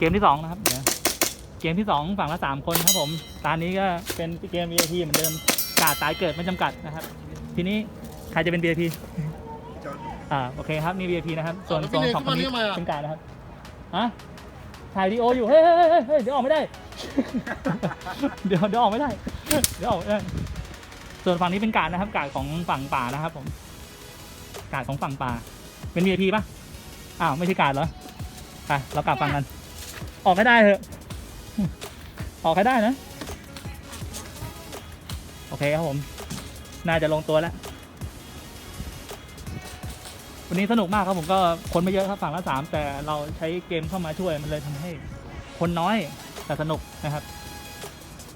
เกมที่สองนะครับเดี๋ยวเกมที่สองฝั่งละสามคนครับผมตอนนี้ก็เป็นเกม VIP เหมือนเดิมกาดตายเกิดไม่จำกัดนะครับ ทีนี้ใครจะเป็น VIP จอดอ่าโอเคครับนี่ VIP นะครับ ส่วนแล้วส่วนพี่เนยสองคนนี้เข้ามานี่ทำไมอะเป็นการนะครับฮะถ่ายวีดีโออยู่เฮ้ยเฮ้ยเฮ้ยเฮ้ยเดี๋ยวออกไม่ได้ เดี๋ยวเดี๋ยวออกไม่ได้เดี๋ยวออกไม่ได้ส่วนฝั่งนี้เป็นการนะครับ การของฝั่งป่านะครับ ผม การของฝั่งป่า เป็น VIP ป่ะอ้าวไม่ใช่การเหรอไปเรากลับฝั่งกัน ออกให้ได้เถอะ ออกให้ได้นะ โอเคครับผม น่าจะลงตัวแล้ว วันนี้สนุกมากครับผมก็คนไม่เยอะครับฝั่งละสามแต่เราใช้เกมเข้ามาช่วยมันเลยทำให้ คนน้อยแต่สนุกนะครับ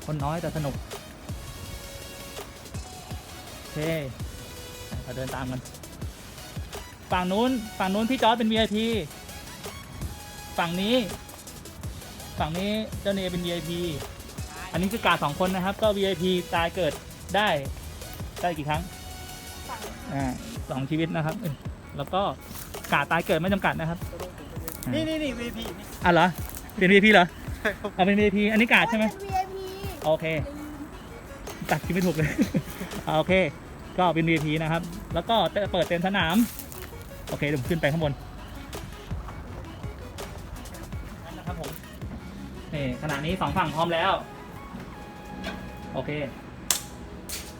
คนน้อยแต่สนุกโอเคเราเดินตามกันฝั่งนู้นฝั่งนู้นพี่จอร์ดเป็น VIP ฝั่งนี้ ฝั่งนี้เจ้าเนเป็น VIP อันนี้คือกาดสองคนนะครับ ก็ VIP ตายเกิดได้ได้กี่ครั้งอ่าสองชีวิตนะครับเอ้ยแล้วก็กาดตายเกิดไม่จำกัดนะครับ นี่นี่นี่ VP นี่อะเหรอเป็น VIP เหรอใช่ครับเอาเป็น VIP อันนี้กาดใช่ไหม VIP โอเค ตัดคิดไม่ถูกเลย อ่าโอเค ก็เป็น VIP นะครับ แล้วก็เปิดเต็มสนาม โอเคเดี๋ยวผมขึ้นไปข้างบนนั่ นี่ขณะนี้สองฝั่งพร้อมแล้ว โอเค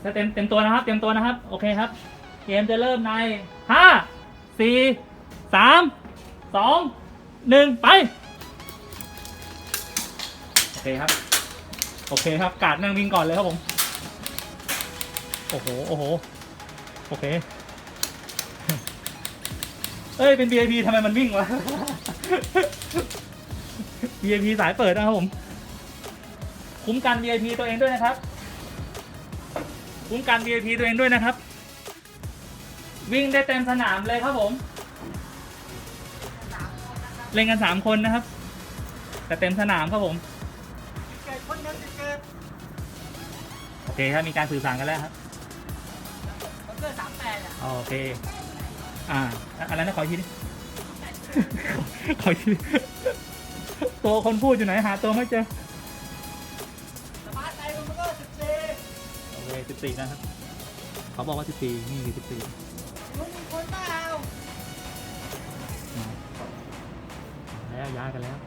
ถ้าเต็มเต็มตัวนะครับ เต็มตัวนะครับ โอเคครับ เกมจะเริ่มในห้าสี่สามสองหนึ่งไป โอเคครับ โอเคครับ กาดนั่งวิ่งก่อนเลยครับผม โอ้โห โอ้โห โอเค เอ้ย เป็น VIP ทำไมมันวิ่งวะ VIP สายเปิดนะครับผม คุ้มกัน VIP ตัวเองด้วยนะครับ คุ้มกัน VIP ตัวเองด้วยนะครับ วิ่งได้เต็มสนามเลยครับผม เล่นกันสามคนนะครับ แต่เต็มสนามครับผม โอเคครับมีการสื่อสารกันแล้วครับเสามแปดอะโอเค อ่า อะไรนะขออีกทีนี้ขออีกที ตัวคนพูดอยู่ไหนหาตัวไม่เจอสมาร์ทไอมันก็สิบสี่โอเคสิบสี่นะครับ เขาบอกว่าสิบสี่นี่คือสิบสี่มึงมีคนเปล่าแล้วย้ายกันแล้ว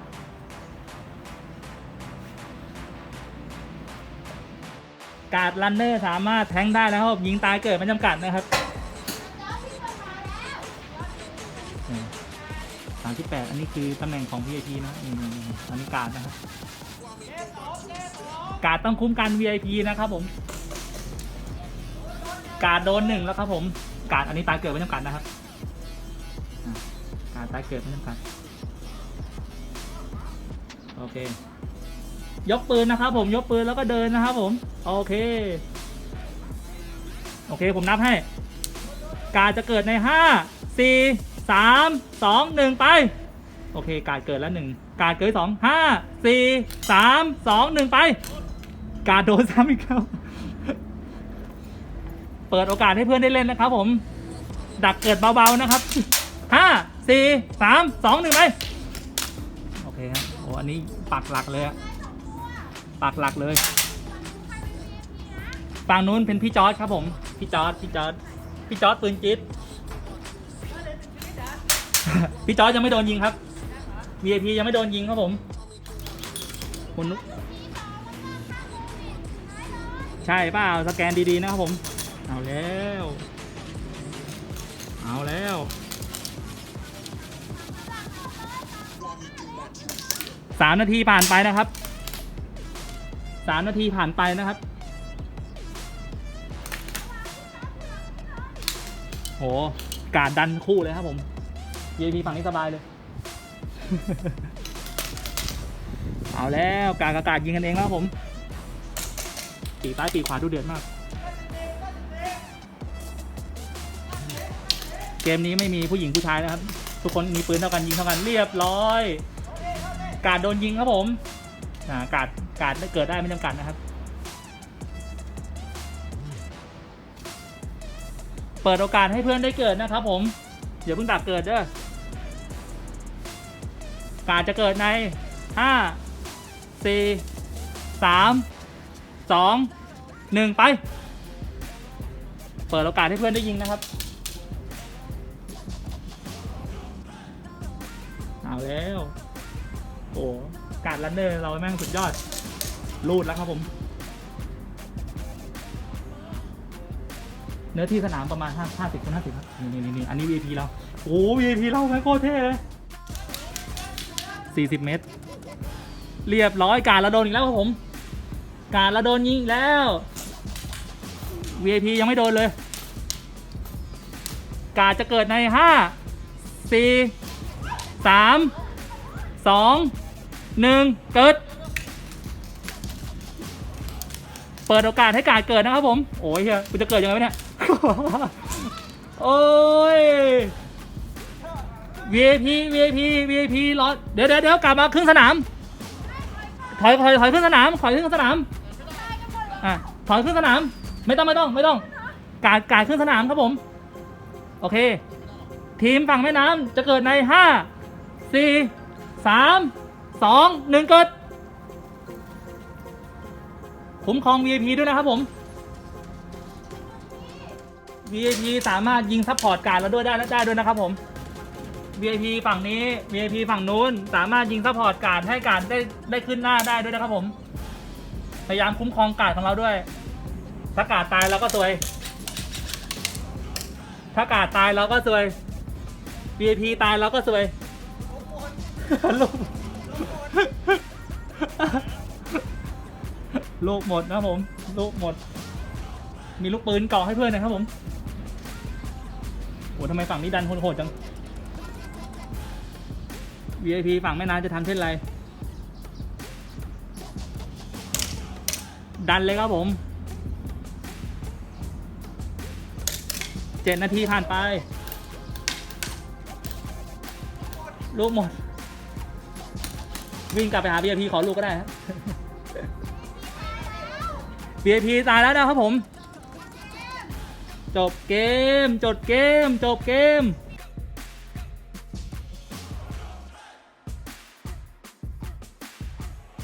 การ์ดรันเนอร์สามารถแทงได้แล้วครับยิงตายเกิดไม่จำกัดนะครับ สามที่แปดอันนี้คือตำแหน่งของ VIP นะนี่นี่อันนี้การนะครับ การต้องคุ้มกัน VIP นะครับผม การโดนหนึ่งแล้วครับผม การอันนี้ตายเกิดไม่จำกัดนะครับ การตายเกิดไม่จำกัด โอเค ยกปืนนะครับผม ยกปืนแล้วก็เดินนะครับผม โอเค โอเคผมนับให้ การจะเกิดในห้า สามสองหนึ่งไป โอเค การเกิดแล้วหนึ่งการเกิดสองห้าสี่สามสองหนึ่งไป การโดนซ้ำอีกแล้วเปิดโอกาสให้เพื่อนได้เล่นนะครับผม ดักเกิดเบาๆนะครับห้าสี่สามสองหนึ่งไป โอเคครับโอ้อันนี้ปักหลักเลยอะปักหลักเลยฝั่งนู้นเป็นพี่จอร์ดครับผม พี่จอร์ดพี่จอร์ดพี่จอร์ดปืนจิ๊ด พี่จอร์ดยังไม่โดนยิงครับ VIP ยังไม่โดนยิงครับผมคุณนุใช่เปล่าสแกนดีๆนะครับผม เอาแล้ว เอาแล้วสามนาทีผ่านไปนะครับสามนาทีผ่านไปนะครับโหการดันคู่เลยครับผม VIP ฝั่งนี้สบายเลย เอาแล้วการกระกาศยิงกันเองแล้วครับผมปีกซ้ายปีกขวาดูเดือดมาก เกมนี้ไม่มีผู้หญิงผู้ชายนะครับ ทุกคนมีปืนเท่ากันยิงเท่ากันเรียบร้อย การโดนยิงครับผมอ่าการการเกิดได้ไม่จำกัดนะครับ เปิดโอกาสให้เพื่อนได้เกิดนะครับผมเดี๋ยวเพิ่งดักเกิดเด้อ การจะเกิดในห้าสี่สามสองหนึ่งไป เปิดโอกาสให้เพื่อนได้ยิงนะครับ เอาแล้ว โอ้การรันเนอร์เราแม่งสุดยอด รูดแล้วครับผม เนื้อที่สนามประมาณ5 50คูณ50 ครับ นี่นี่นี่อันนี้ VIP เรา โอ้ VIP เราแม่งโคตรเท่เลย 40 เมตร เรียบร้อยการระโดนอีกแล้วครับผม การระโดนยิงอีกแล้ว VIP ยังไม่โดนเลย การจะเกิดใน 5 4 3 2 1 เกิด เปิดโอกาสให้การเกิดนะครับผม โอ้ยเฮียกูจะเกิดยังไงเนี่ย โอ้ย VIP VIP VIP รอเดี๋ยวเดี๋ยวเดี๋ยวกลับมาครึ่งสนาม ถอยถอยถอยขึ้นสนามถอยขึ้นสนามอะถอยขึ้นสนาม ไม่ต้องไม่ต้องไม่ต้อง การการขึ้นสนามครับผม โอเค ทีมฝั่งแม่น้ำจะเกิดในห้าสี่สามสองหนึ่งเกิดคุ้มครอง VIP ด้วยนะครับผม VIP สามารถยิงซัพพอร์ตการดเราด้วยได้ได้ด้วยนะครับผม VIP ฝั่งนี้ VIP ฝั่งนู้น สามารถยิงซัพพอร์ตการดให้การดได้ได้ขึ้นหน้าได้ด้วยนะครับผม พยายามคุ้มครองการดของเราด้วย ถ้าการดตายเราก็ซวย ถ้าการดตายเราก็ซวย VIP ตายเราก็ซวยลูกลูกหมดนะผมลูกหมด มีลูกปืนเกาะให้เพื่อนนะครับผมโอ้ทำไมฝั่งนี้ดันโหดจัง VIP ฝั่งแม่น้ำจะทำเช่นไร ดันเลยครับผมเจ็ดนาทีผ่านไป ลูกหมด วิ่งกลับไปหา VIP ขอลูกก็ได้ VIP ตายแล้วนะครับผม จบเกม จบเกม จบเกม